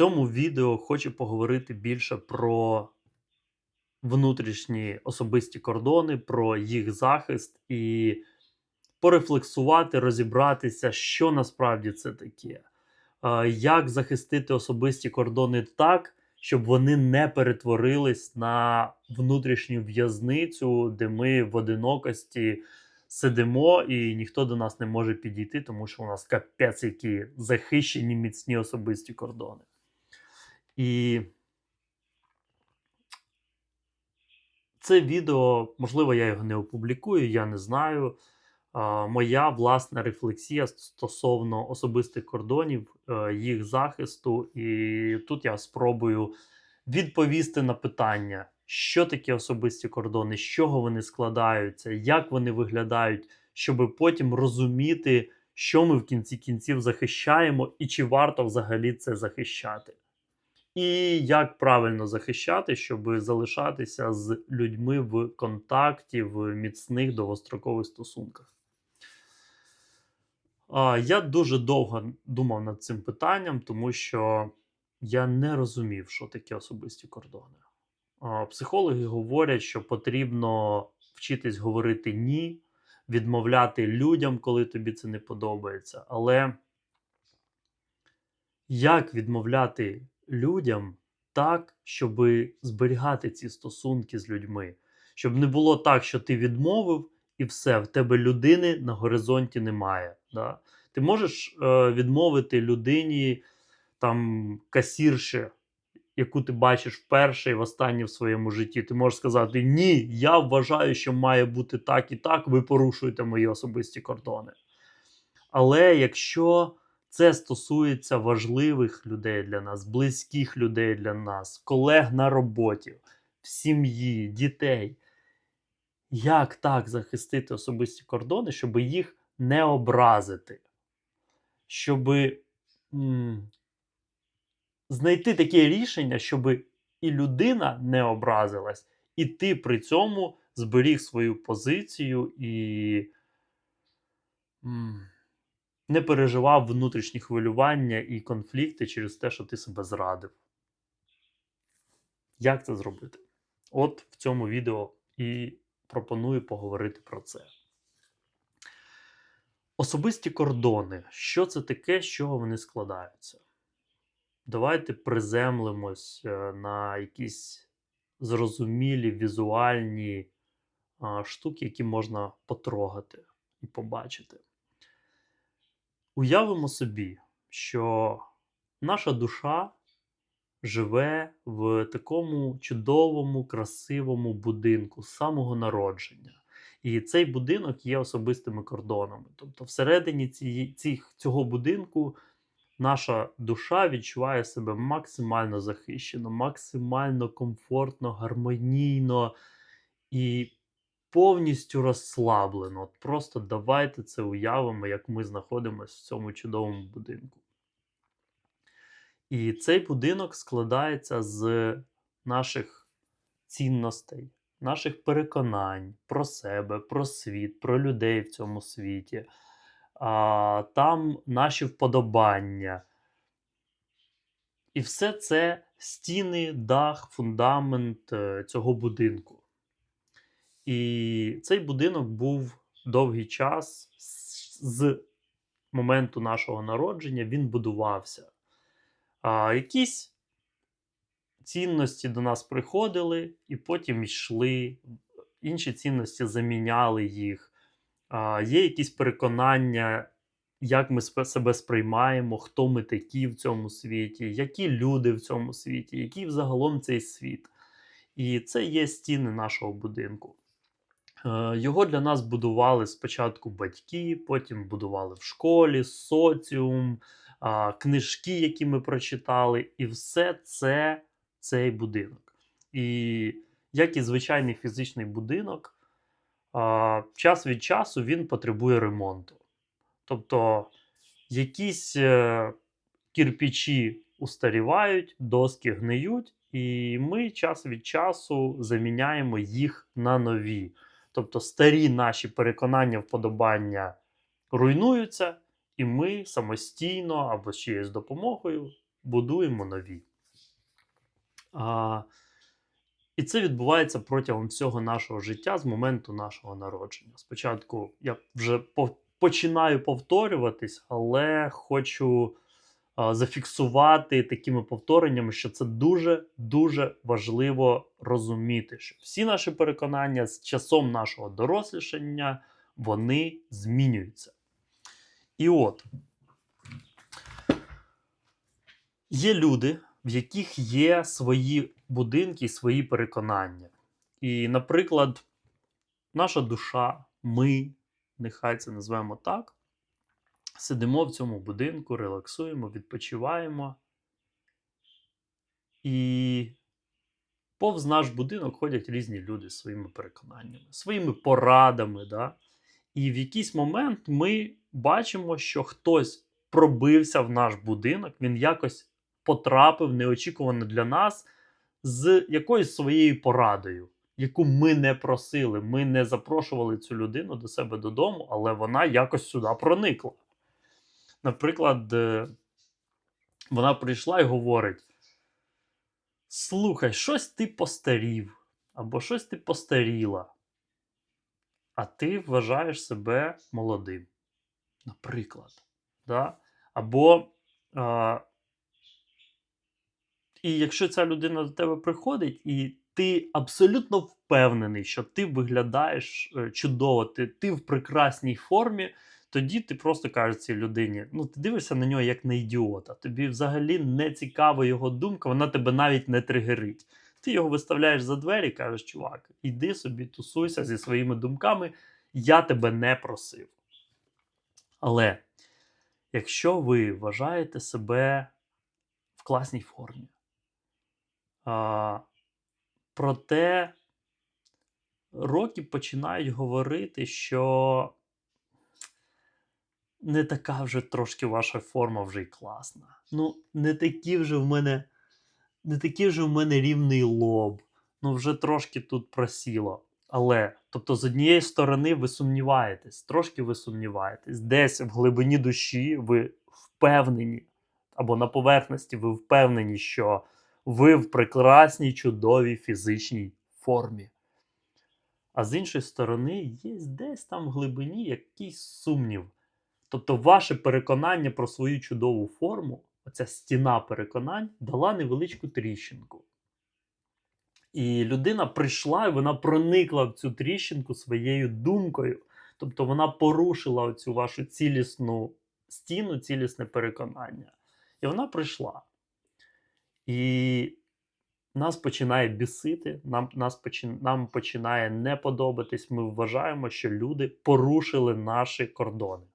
цьому відео хочу поговорити більше про внутрішні особисті кордони, про їх захист і порефлексувати, розібратися, що насправді це таке. Як захистити особисті кордони так, щоб вони не перетворились на внутрішню в'язницю, де ми в одинокості сидимо і ніхто до нас не може підійти, тому що у нас капець які захищені міцні особисті кордони. І це відео, можливо, я його не опублікую, я не знаю. Моя власна рефлексія стосовно особистих кордонів, е, їх захисту. І тут я спробую відповісти на питання, що таке особисті кордони, з чого вони складаються, як вони виглядають, щоб потім розуміти, що ми в кінці кінців захищаємо і чи варто взагалі це захищати. І як правильно захищати, щоб залишатися з людьми в контакті, в міцних довгострокових стосунках. Я дуже довго думав над цим питанням, тому що я не розумів, що таке особисті кордони. Психологи говорять, що потрібно вчитись говорити ні, відмовляти людям, коли тобі це не подобається. Але як відмовляти людям так, щоб зберігати ці стосунки з людьми? Щоб не було так, що ти відмовив, і все, в тебе людини на горизонті немає. Да? Ти можеш е, відмовити людині, там, касірші, яку ти бачиш вперше і востаннє в своєму житті. Ти можеш сказати: Ні, я вважаю, що має бути так і так, ви порушуєте мої особисті кордони. Але якщо це стосується важливих людей для нас, близьких людей для нас, колег на роботі, в сім'ї, дітей, як так захистити особисті кордони, щоб їх не образити? Щоб м, знайти таке рішення, щоб і людина не образилась, і ти при цьому зберіг свою позицію і м, не переживав внутрішні хвилювання і конфлікти через те, що ти себе зрадив. Як це зробити? От в цьому відео і пропоную поговорити про це. Особисті кордони. Що це таке, з чого вони складаються? Давайте приземлимось е, на якісь зрозумілі візуальні штуки, які можна потрогати і побачити. Уявимо собі, що наша душа живе в такому чудовому, красивому будинку з самого народження. І цей будинок є особистими кордонами. Тобто, всередині ці, цих, цього будинку наша душа відчуває себе максимально захищено, максимально комфортно, гармонійно і повністю розслаблено. От Просто давайте це уявимо, як ми знаходимося в цьому чудовому будинку. І цей будинок складається з наших цінностей, наших переконань про себе, про світ, про людей в цьому світі. А, Там наші вподобання. І все це стіни, дах, фундамент е, цього будинку. І цей будинок був довгий час з моменту нашого народження він будувався. А, Якісь цінності до нас приходили і потім йшли, інші цінності заміняли їх. А, Є якісь переконання, як ми себе сприймаємо, хто ми такі в цьому світі, які люди в цьому світі, який взагалом цей світ. І це є стіни нашого будинку. Е, Його для нас будували спочатку батьки, потім будували в школі, соціум, книжки, які ми прочитали, і все це цей будинок. І як і звичайний фізичний будинок, час від часу він потребує ремонту. Тобто якісь е, кирпичі устарівають, доски гниють, і ми час від часу заміняємо їх на нові. Тобто старі наші переконання, вподобання руйнуються, і ми самостійно або з чиєюсь допомогою будуємо нові. А, і це відбувається протягом всього нашого життя з моменту нашого народження. Спочатку я вже по- починаю повторюватись, але хочу зафіксувати такими повтореннями, що це дуже дуже важливо розуміти, що всі наші переконання з часом нашого дорослішання вони змінюються. І от є люди, в яких є свої будинки, свої переконання. І, наприклад, наша душа, ми, нехай це назвемо так, сидимо в цьому будинку, релаксуємо, відпочиваємо. І повз наш будинок ходять різні люди зі своїми переконаннями, своїми порадами. Да? І в якийсь момент ми бачимо, що хтось пробився в наш будинок, він якось потрапив неочікувано для нас з якоюсь своєю порадою, яку ми не просили. Ми не запрошували цю людину до себе додому, але вона якось сюди проникла. Наприклад, е, вона прийшла і говорить: Слухай, щось ти постарів, або щось ти постаріла, а ти вважаєш себе молодим. Наприклад. Да? Або. А, і якщо ця людина до тебе приходить, і ти абсолютно впевнений, що ти виглядаєш е, чудово, ти, ти в прекрасній формі, тоді ти просто кажеш цій людині: ну, ти дивишся на нього як на ідіота. Тобі взагалі не цікава його думка, вона тебе навіть не тригерить. Ти його виставляєш за двері і кажеш, чувак, іди собі, тусуйся зі своїми думками, я тебе не просив. Але якщо ви вважаєте себе в класній формі, а, проте роки починають говорити, що не така вже трошки ваша форма вже й класна. Ну, не такі вже в мене, не такий вже в мене рівний лоб. Ну, вже трошки тут просіло. Але, тобто, з однієї сторони, ви сумніваєтесь, трошки ви сумніваєтесь. Десь в глибині душі ви впевнені, або на поверхності ви впевнені, що ви в прекрасній, чудовій фізичній формі. А з іншої сторони, є десь там в глибині якийсь сумнів. Тобто, ваше переконання про свою чудову форму, оця стіна переконань, дала невеличку тріщинку. І людина прийшла і вона проникла в цю тріщинку своєю думкою. Тобто вона порушила цю вашу цілісну стіну, цілісне переконання. І вона прийшла. І нас починає бісити, нам, нас почин, нам починає не подобатись. Ми вважаємо, що люди порушили наші кордони.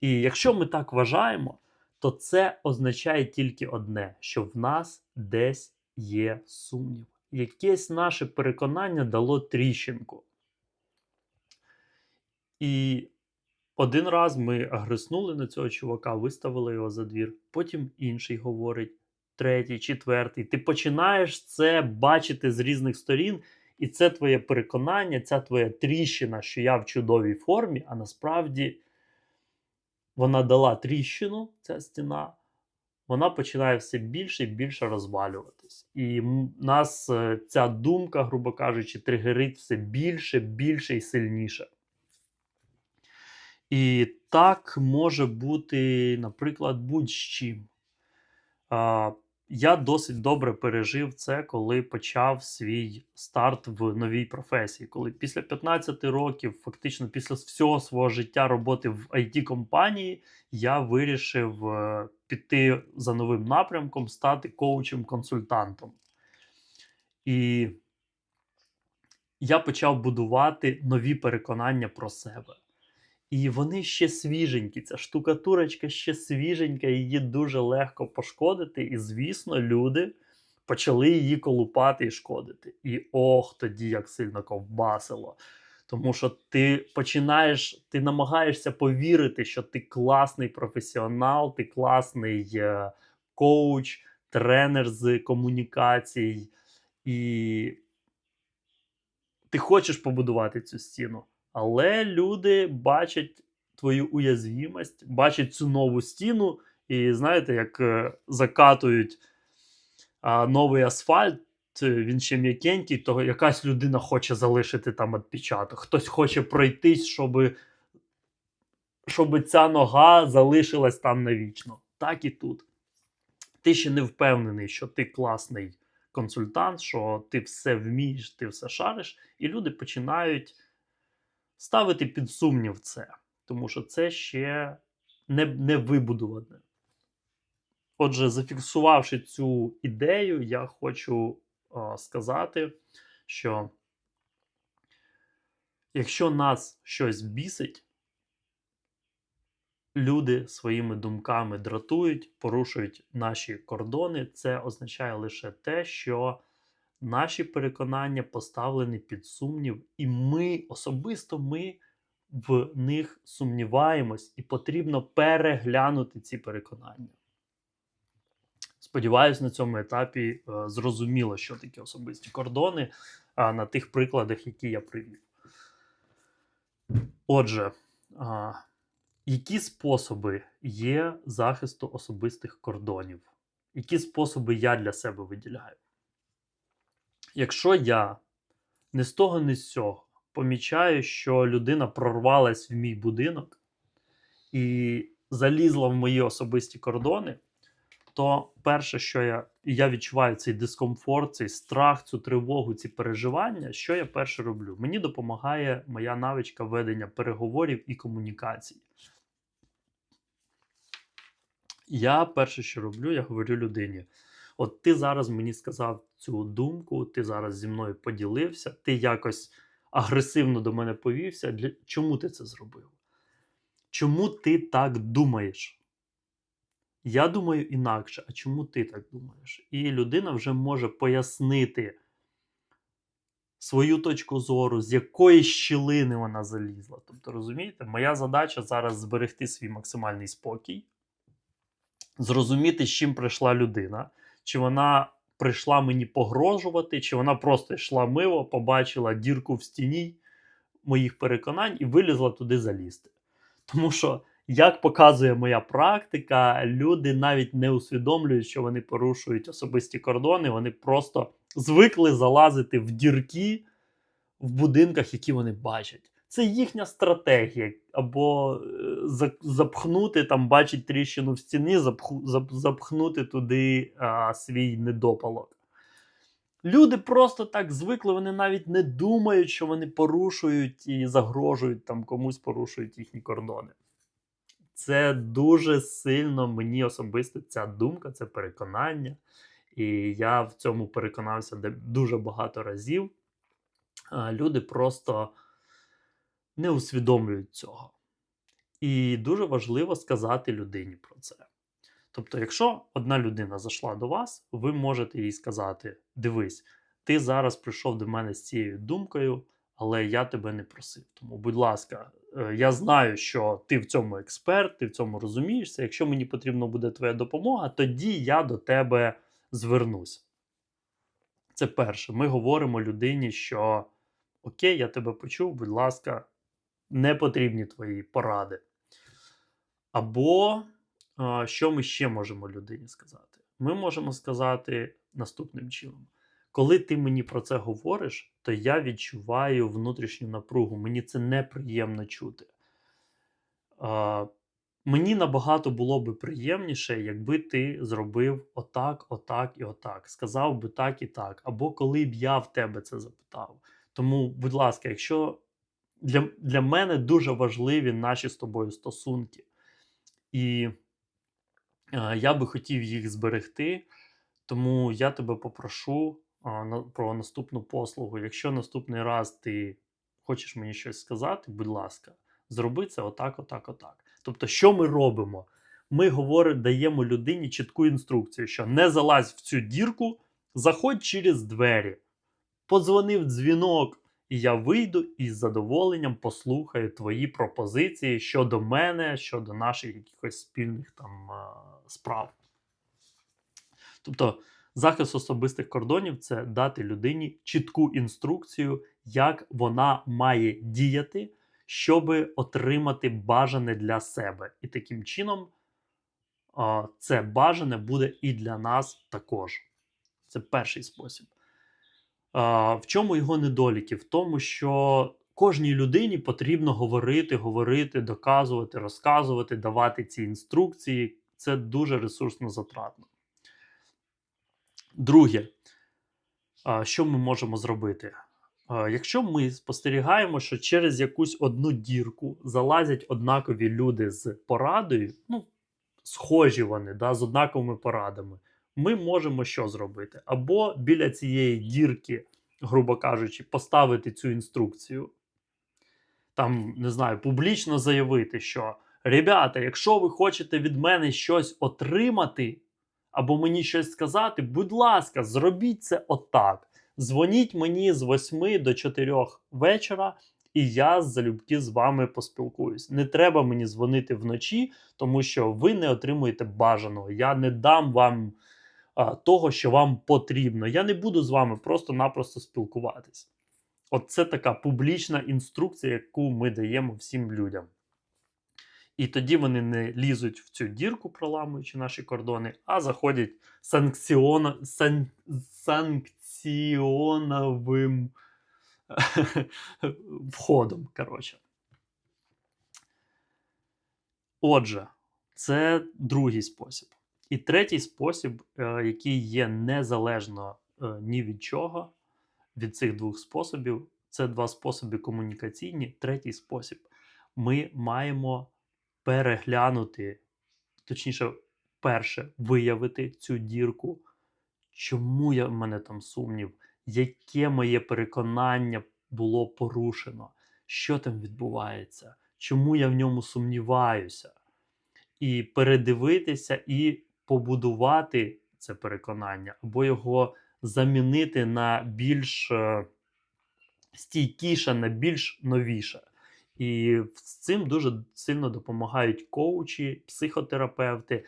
І якщо ми так вважаємо, то це означає тільки одне: що в нас десь є сумнів. Якесь наше переконання дало тріщинку. І один раз ми агреснули на цього чувака, виставили його за двір, потім інший говорить, третій, четвертий. Ти починаєш це бачити з різних сторін, і це твоє переконання, ця твоя тріщина, що я в чудовій формі, а насправді вона дала тріщину, ця стіна, вона починає все більше і більше розвалюватись. І нас е, ця думка, грубо кажучи, тригерить все більше, більше і сильніше. І так може бути, наприклад, будь-з чим. А, я досить добре пережив це, коли почав свій старт в новій професії. Коли після 15 років, фактично після всього свого життя роботи в it компанії я вирішив е, піти за новим напрямком, стати коучем-консультантом. І я почав будувати нові переконання про себе. І вони ще свіженькі. Ця штукатурочка ще свіженька, її дуже легко пошкодити. І, звісно, люди почали її колупати і шкодити. І ох, тоді як сильно ковбасило. Тому що ти починаєш, ти намагаєшся повірити, що ти класний професіонал, ти класний е, коуч, тренер з комунікацій, і ти хочеш побудувати цю стіну. Але люди бачать твою уязвімость, бачать цю нову стіну І знаєте, як е, закатують а, новий асфальт, він ще м'якенький, то якась людина хоче залишити там відпечаток. Хтось хоче пройтись, щоб, щоб ця нога залишилась там навічно. Так і тут. Ти ще не впевнений, що ти класний консультант, що ти все вмієш, ти все шариш, і люди починають ставити під сумнів це, тому що це ще не, не вибудоване. Отже, зафіксувавши цю ідею, я хочу а, сказати, що якщо нас щось бісить, люди своїми думками дратують, порушують наші кордони, це означає лише те, що наші переконання поставлені під сумнів, і ми особисто ми в них сумніваємось, і потрібно переглянути ці переконання. Сподіваюсь, на цьому етапі е, зрозуміло, що таке особисті кордони на тих прикладах, які я привів. Отже, які способи є захисту особистих кордонів? Які способи я для себе виділяю? Якщо я не з того, не з цього помічаю, що людина прорвалась в мій будинок і залізла в мої особисті кордони, то перше, що я, я відчуваю цей дискомфорт, цей страх, цю тривогу, ці переживання, що я перше роблю? Мені допомагає моя навичка ведення переговорів і комунікацій. Я перше, що роблю, я говорю людині: от ти зараз мені сказав цю думку, ти зараз зі мною поділився, ти якось агресивно до мене повівся. Для... Чому ти це зробив? Чому ти так думаєш? Я думаю інакше, а чому ти так думаєш? І людина вже може пояснити свою точку зору, з якої щілини вона залізла. Тобто, розумієте, моя задача зараз зберегти свій максимальний спокій, зрозуміти, з чим прийшла людина, чи вона прийшла мені погрожувати, чи вона просто йшла миво, побачила дірку в стіні моїх переконань і вилізла туди залізти. Тому що, як показує моя практика, люди навіть не усвідомлюють, що вони порушують особисті кордони, вони просто звикли залазити в дірки в будинках, які вони бачать. Це їхня стратегія, або е, запхнути там, бачить тріщину в стіні, запхнути туди а, свій недопалок. Люди просто так звикли, вони навіть не думають, що вони порушують і загрожують там комусь порушують їхні кордони. Це дуже сильно мені особисто ця думка, це переконання. І я в цьому переконався дуже багато разів. Люди просто не усвідомлюють цього. І дуже важливо сказати людині про це. Тобто, якщо одна людина зайшла до вас, ви можете їй сказати: дивись, ти зараз прийшов до мене з цією думкою, але я тебе не просив. Тому, будь ласка, е, я знаю, що ти в цьому експерт, ти в цьому розумієшся. Якщо мені потрібна буде твоя допомога, тоді я до тебе звернусь. Це перше. Ми говоримо людині, що окей, я тебе почув, будь ласка, не потрібні твої поради. Або що ми ще можемо людині сказати? Ми можемо сказати наступним чином: коли ти мені про це говориш, то я відчуваю внутрішню напругу. Мені це неприємно чути. Мені набагато було би приємніше, якби ти зробив отак, отак і отак. Сказав би так і так. Або коли б я в тебе це запитав. Тому, будь ласка, якщо для, для мене дуже важливі наші з тобою стосунки. І е, я би хотів їх зберегти, тому я тебе попрошу на- про наступну послугу. Якщо наступний раз ти хочеш мені щось сказати, будь ласка, зроби це отак, отак, отак. Тобто, що ми робимо? Ми говоримо, даємо людині чітку інструкцію, що не залазь в цю дірку, заходь через двері. Подзвонив дзвінок, і я вийду і з задоволенням послухаю твої пропозиції щодо мене, щодо наших якихось спільних там справ. Тобто, захист особистих кордонів це дати людині чітку інструкцію, як вона має діяти, щоб отримати бажане для себе. І таким чином це бажане буде і для нас також. Це перший спосіб. В чому його недоліки? В тому, що кожній людині потрібно говорити, говорити, доказувати, розказувати, давати ці інструкції. Це дуже ресурсно затратно. Друге, що ми можемо зробити? Якщо ми спостерігаємо, що через якусь одну дірку залазять однакові люди з порадою, ну, схожі вони да, з однаковими порадами, ми можемо що зробити? Або біля цієї дірки, грубо кажучи, поставити цю інструкцію, там, не знаю, публічно заявити, що ребята, якщо ви хочете від мене щось отримати, або мені щось сказати, будь ласка, зробіть це отак. Дзвоніть мені з 8 до 4 вечора, і я залюбки з вами поспілкуюсь. Не треба мені дзвонити вночі, тому що ви не отримуєте бажаного. Я не дам вам того, що вам потрібно. Я не буду з вами просто-напросто спілкуватись. От це така публічна інструкція, яку ми даємо всім людям. І тоді вони не лізуть в цю дірку, проламуючи наші кордони, а заходять санкціона, сан, санкціоновим входом. Коротше. Отже, це другий спосіб. І третій спосіб, е, який є незалежно е, ні від чого, від цих двох способів, це два способи комунікаційні. Третій спосіб. Ми маємо переглянути, точніше, перше, виявити цю дірку, чому я, в мене там сумнів, яке моє переконання було порушено, що там відбувається, чому я в ньому сумніваюся, і передивитися і побудувати це переконання, або його замінити на більш е, стійкіше, на більш новіше. І з цим дуже сильно допомагають коучі, психотерапевти,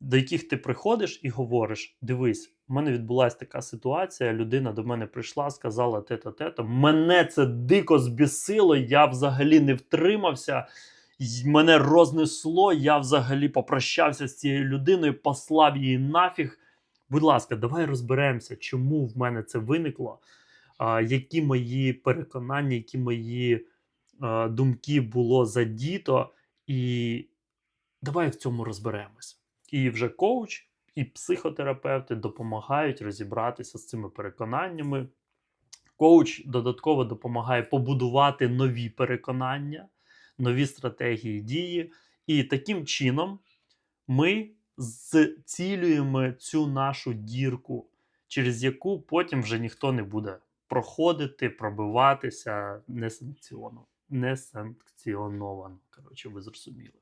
до яких ти приходиш і говориш: дивись, в мене відбулася така ситуація. Людина до мене прийшла, сказала те-то, те-то. Мене це дико збісило, я взагалі не втримався. Мене рознесло, я взагалі попрощався з цією людиною, послав її нафіг. Будь ласка, давай розберемося, чому в мене це виникло, які мої переконання, які мої думки було задіто, і давай в цьому розберемось. І вже коуч і психотерапевти допомагають розібратися з цими переконаннями. Коуч додатково допомагає побудувати нові переконання, нові стратегії дії. І таким чином ми зцілюємо цю нашу дірку, через яку потім вже ніхто не буде проходити, пробиватися несанкціоновано. Коротше, ви зрозуміли.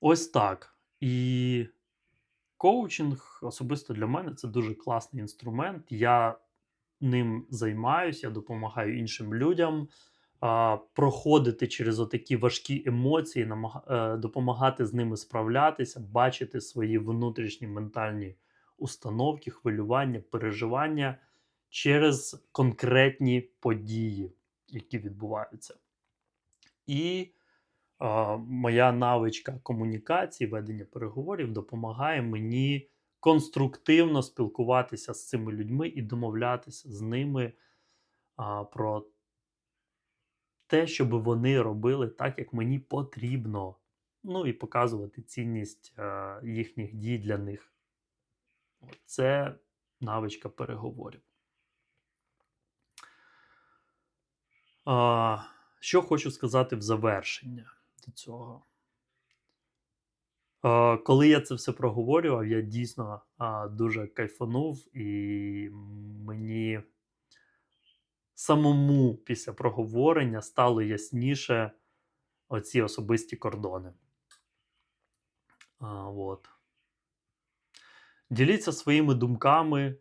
Ось так. І коучинг особисто для мене це дуже класний інструмент. Я ним займаюся, я допомагаю іншим людям проходити через отакі важкі емоції, е, допомагати з ними справлятися, бачити свої внутрішні ментальні установки, хвилювання, переживання через конкретні події, які відбуваються. І а, моя навичка комунікації, ведення переговорів допомагає мені конструктивно спілкуватися з цими людьми і домовлятися з ними а, про те, щоб вони робили так, як мені потрібно. Ну і показувати цінність а, їхніх дій для них. Це навичка переговорів. Що хочу сказати в завершення до цього. Е, коли я це все проговорював, я дійсно дуже кайфанув, і мені самому після проговорення стало ясніше оці особисті кордони. А, от. Діліться своїми думками,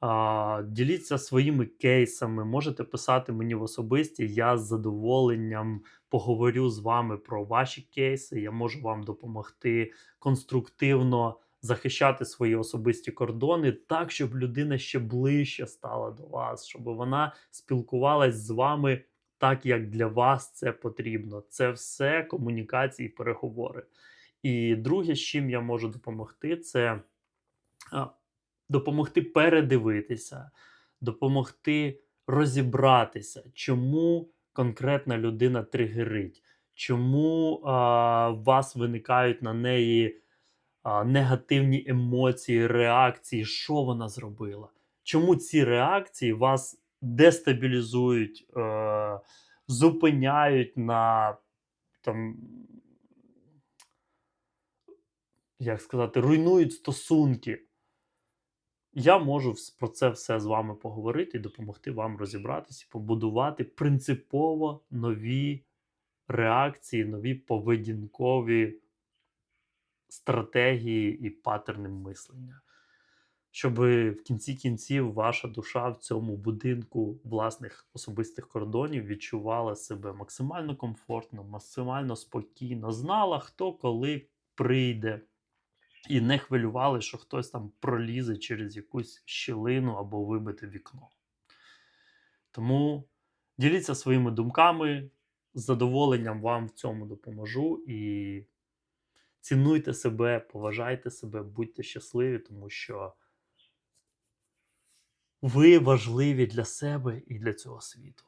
а, діліться своїми кейсами. Можете писати мені в особисті. Я з задоволенням поговорю з вами про ваші кейси. Я можу вам допомогти конструктивно захищати свої особисті кордони так, щоб людина ще ближче стала до вас, щоб вона спілкувалась з вами так, як для вас це потрібно. Це все комунікації, переговори. І друге, з чим я можу допомогти, це допомогти передивитися, допомогти розібратися, чому конкретна людина тригерить, чому а, у вас виникають на неї негативні емоції, реакції, що вона зробила. Чому ці реакції вас дестабілізують, е, зупиняють на там, як сказати, руйнують стосунки. Я можу про це все з вами поговорити і допомогти вам розібратися, побудувати принципово нові реакції, нові поведінкові стратегії і паттерни мислення. Щоб в кінці кінців ваша душа в цьому будинку власних особистих кордонів відчувала себе максимально комфортно, максимально спокійно, знала, хто коли прийде, і не хвилювали, що хтось там пролізе через якусь щілину або вибите вікно. Тому діліться своїми думками, з задоволенням вам в цьому допоможу і цінуйте себе, поважайте себе, будьте щасливі, тому що ви важливі для себе і для цього світу.